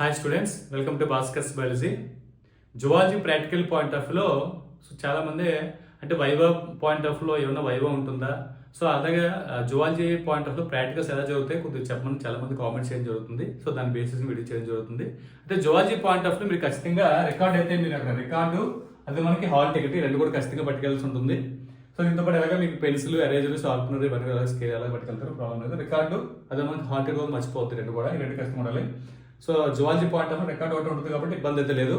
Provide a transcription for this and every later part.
Hi students welcome to Bhaskar's biology zoology practical point of వ్యూలో so చాలామంది అంటే Vaibhav point of వ్యూలో ఏమైనా వైవా ఉంటుందా? సో అలాగే జువాలజీ పాయింట్ ఆఫ్లో ప్రాక్టికల్స్ ఎలా జరుగుతాయి? కొద్దిగా చెప్పమని చాలా మంది కామెంట్స్ చేయడం జరుగుతుంది. సో దాని బేసిస్ వీడియో చేయడం జరుగుతుంది. అంటే జువాలజీ పాయింట్ ఆఫ్లో మీరు ఖచ్చితంగా రికార్డ్ అయితే మీరు అక్కడ రికార్డు అది మనకి హాల్ టికెట్ రెండు కూడా ఖచ్చితంగా పట్టుకెళ్ళాల్సి ఉంటుంది. సో దీంతో పాటు ఎలాగ మీకు పెన్సిల్ ఎరేజర్ షార్ప్నర్ ఇవన్నీ ఎలా స్కేల్ ఎలా పట్టుకెళ్తారు. ప్రాబ్లం లేదు. రికార్డు అదే మనకి హాల్ టికెట్ కూడా మర్చిపోతుంది రెండు కూడా. ఈ రెండు కష్టం ఉండాలి. So zoology point of record ఒకటి ఉంటుంది కాబట్టి ఇబ్బంది అయితే లేదు.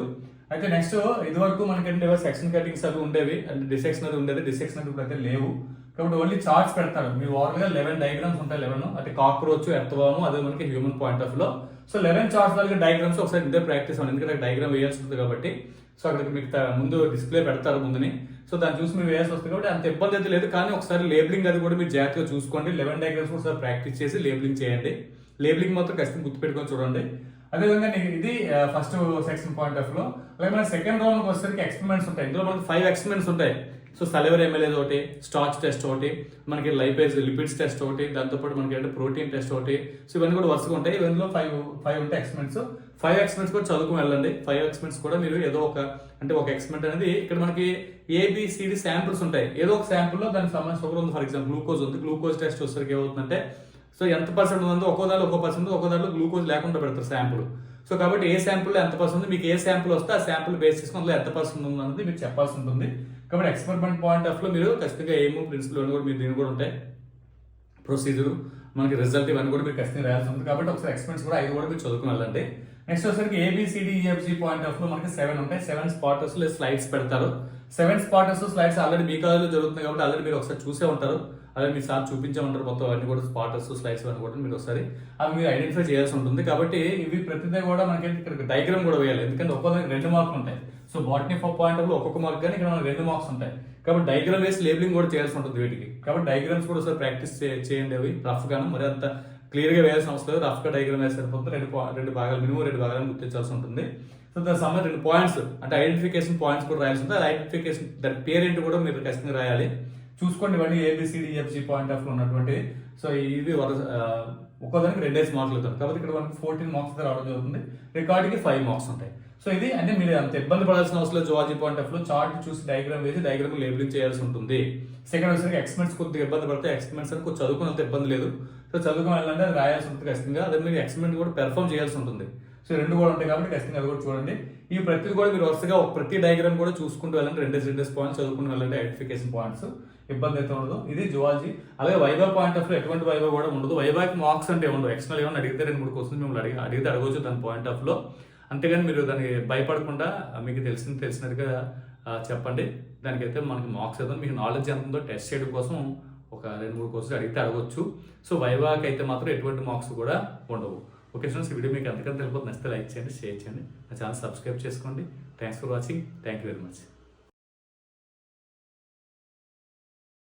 అయితే నెక్స్ట్ ఇదివరకు మనకంటే మనకి సెక్షన్ కటింగ్స్ అవి ఉండేవి. అంటే డిసెక్షన్ అది ఉండేది. డిసెక్షన్ అది ఇప్పుడు అయితే లేవు. కాబట్టి ఓన్లీ చార్ట్స్ పెడతారు. మీ ఓవర్గా లెవెన్ డయాగ్రామ్స్ ఉంటాయి లెవెన్ అంటే కాక్రోచ్ ఎర్తవాము అదే మనకి హ్యూమన్ పాయింట్ ఆఫ్లో. సో లెవెన్ చార్ట్స్ వరకు డయాగ్రామ్స్ ఒకసారి ఇదే ప్రాక్టీస్ అవ్వండి ఎందుకంటే డయాగ్రామ్ వేయాల్సి ఉంటుంది కాబట్టి. సో అక్కడికి మీకు ముందు డిస్ప్లే పెడతారు ముందుని. సో దాన్ని చూసి మీరు వేయాల్సి వస్తుంది కాబట్టి అంత ఇబ్బంది అయితే లేదు. కానీ ఒకసారి లేబులింగ్ అది కూడా మీరు జాగ్రత్తగా చూసుకోండి. లెవెన్ డయాగ్రామ్స్ ఒకసారి ప్రాక్టీస్ చేసి లేబులింగ్ చేయండి. లేబులింగ్ మాత్రం ఖచ్చితంగా గుర్తుపెట్టుకొని చూడండి. అదేవిధంగా నేను ఇది ఫస్ట్ సెక్షన్ పాయింట్ ఆఫ్లో అలాగే మన సెకండ్ రౌండ్ వచ్చేసరికి ఎక్స్పెరిమెంట్స్ ఉంటాయి. ఇందులో మనకి ఫైవ్ ఎక్స్పెరిమెంట్స్ ఉంటాయి. సో సలివర్ ఎమ్మెల్యేస్ ఒకటి స్టార్చ్ టెస్ట్ ఒకటి మనకి లైపేజ్ లిపిడ్స్ టెస్ట్ ఒకటి దాంతోపాటు మనకి అంటే ప్రోటీన్ టెస్ట్ ఒకటి. సో ఇవన్నీ కూడా వరుసగా ఉంటాయి. ఇవన్నీ ఫైవ్ ఫైవ్ ఉంటాయి ఎక్స్పెరిమెంట్స్ ఫైవ్ ఎక్స్పెరిమెంట్స్ కూడా చదువుకుని వెళ్ళండి. ఫైవ్ ఎక్స్పెరిమెంట్స్ కూడా మీరు ఏదో ఒక అంటే ఒక ఎక్స్పెరిమెంట్ అనేది ఇక్కడ మనకి ఏబిసిడి శాంపిల్స్ ఉంటాయి. ఏదో ఒక శాంపుల్లో దానికి సంబంధించిన షుగర్ ఉంది ఫర్ ఎగ్జాంపుల్ గ్లూకోజ్ ఉంది. గ్లూకోజ్ టెస్ట్ వచ్చేసరికి ఏమవుతుందంటే సో ఎంత పర్సెంట్ ఉందో ఒక్కో దాంట్లో ఒక్కో పర్సెంట్ ఒక్కో దాంట్లో గ్లూకోజ్ లేకుండా పెడతారు శాంపుల్ సో కాబట్టి ఏ శాంపుల్లో ఎంత పర్సెంట్ ఉంది మీకు ఏ శాంపుల్ వస్తే ఆ శాంపుల్ బేస్ చేసుకుని అందులో ఎంత పర్సెంట్ ఉంది అనేది మీరు చెప్పాల్సి ఉంటుంది. కాబట్టి ఎక్స్పెరిమెంట్ పాయింట్ ఆఫ్లో మీరు ఖచ్చితంగా ఏమో ప్రిన్సిపల్ కూడా మీరు దీని కూడా ఉంటాయి. ప్రొసీజర్ మనకి రిజల్ట్ ఇవన్నీ కూడా మీరు ఖచ్చితంగా రాయాల్సి ఉంటుంది. కాబట్టి ఒకసారి ఎక్స్పెరిమెంట్స్ కూడా అవి కూడా మీరు చదువుకుని వెళ్ళండి. నెక్స్ట్ వచ్చేసరికి ఏబిసిడిఈఎఫ్జి పాయింట్ ఆఫ్లో మనకి సెవెన్ ఉంటాయి. సెవెన్ స్పాటర్స్లో స్లైడ్స్ పెడతారు. సెవెన్ స్పాటర్స్ స్లైడ్స్ ఆల్రెడీ మీ కాలేజ్లో జరుగుతుంది కాబట్టి ఆల్రెడీ మీరు ఒకసారి చూసే ఉంటారు. అలాగే మీ సార్ చూపించే ఉంటారు మొత్తం అన్ని కూడా స్పాటర్స్ స్లైడ్స్ అన్ని కూడా మీరు ఒకసారి అవి మీరు ఐడెంటిఫై చేయాల్సి ఉంటుంది. కాబట్టి ఇవి ప్రతిదీ కూడా మనకి ఇక్కడ డైగ్రామ్ కూడా వేయాలి. ఎందుకంటే ఒక్కొక్కరికి రెండు మార్కులు ఉంటాయి. So botany for point of ఒక్కొక్క మార్క్ కానీ ఇక్కడ మనకి రెండు మార్క్స్ ఉంటాయి. కాబట్టి డైగ్రామ్ వేసి లేబులింగ్ కూడా చేయాల్సి ఉంటుంది వీటికి. కాబట్టి డైగ్రామ్స్ కూడా ఒకసారి ప్రాక్టీస్ చేయండి అవి. రఫ్ గాను మరి అంత క్లియర్గా వేయాల్సిన అవసరం లేదు. రఫ్గా సరిపోతుంది. రెండు రెండు భాగాలు మినిమం రెండు భాగాలను గుర్తించాల్సి ఉంటుంది. సో దాని సంబంధించి రెండు పాయింట్స్ అంటే ఐడెంటిఫికేషన్ పాయింట్స్ కూడా రాయాల్సి ఉంటుంది. ఐడెంటిఫికేషన్ దాని పేరెంట్ కూడా మీరు ఖచ్చితంగా రాయాలి. చూసుకోండి ఇవన్నీ A B C D F G point of ఉన్నటువంటి సో ఇది వరుస ఒక్కోదానికి రెండేసి మార్కులు అవుతారు కాబట్టి ఇక్కడ మనకి ఫోర్టీన్ మార్క్స్ రావడం జరుగుతుంది. రికార్డ్కి ఫైవ్ మార్క్స్ ఉంటాయి. సో ఇది అంటే మీరు అంత ఇబ్బంది పడాల్సిన అవసరం లేదు జువాలజీ పాయింట్ ఆఫ్లో. చార్ట్ చూసి డయాగ్రామ్ వేసి డయాగ్రామ్ లేబులింగ్ చేయాల్సి ఉంటుంది. సెకండ్ వచ్చేసరికి ఎక్స్పెరిమెంట్స్ కొద్దిగా ఇబ్బంది పడితే ఎక్స్పెరిమెంట్స్ అని కొంచెం చదువుకున్నంత ఇబ్బంది లేదు. సో చదువుకుని వెళ్ళాలంటే అది రాయాల్సి ఉంటుంది ఖచ్చితంగా. అదే మీరు ఎక్స్పెరిమెంట్ కూడా పెర్ఫామ్ చేయాల్సి ఉంటుంది. సో రెండు కూడా ఉంటాయి కాబట్టి ఖచ్చితంగా అది కూడా చూడండి. ఈ ప్రతి కూడా మీరు వరుసగా ప్రతి డయాగ్రామ్ కూడా చూసుకుంటూ వెళ్ళండి. రెండేసి రెండేసి పాయింట్స్ చదువుకుంటూ వెళ్ళండి ఐడెంటిఫికేషన్ పాయింట్స్ ఇబ్బంది అయితే ఉండదు. ఇది జువాలజీ. అలాగే వైవా పాయింట్ ఆఫ్లో ఎటువంటి వైవా కూడా ఉండదు. వైవాకి మార్క్స్ అంటే ఉండవు ఎక్స్టర్నల్ ఏమైనా అడిగితే రెండు మూడు క్వశ్చన్స్ మిమ్మల్ని అడిగి అడిగితే అడగవచ్చు దాని పాయింట్ ఆఫ్లో. అంతేగాని మీరు దానికి భయపడకుండా మీకు తెలిసింది తెలిసినట్టుగా చెప్పండి. దానికైతే మనకి మార్క్స్ ఏదో మీకు నాలెడ్జ్ ఎంత ఉందో టెస్ట్ చేయడం కోసం ఒక రెండు మూడు కోర్సులు అడిగితే అడగవచ్చు సో వైవాకి అయితే మాత్రం ఎటువంటి మార్క్స్ కూడా ఉండవు. ఓకే ఫ్రెండ్స్ వీడియో మీకు ఎంతకంత తెలిపోతుంది నచ్చితే లైక్ చేయండి షేర్ చేయండి. నా ఛానల్ సబ్స్క్రైబ్ చేసుకోండి. Thanks for watching. Thank you very much.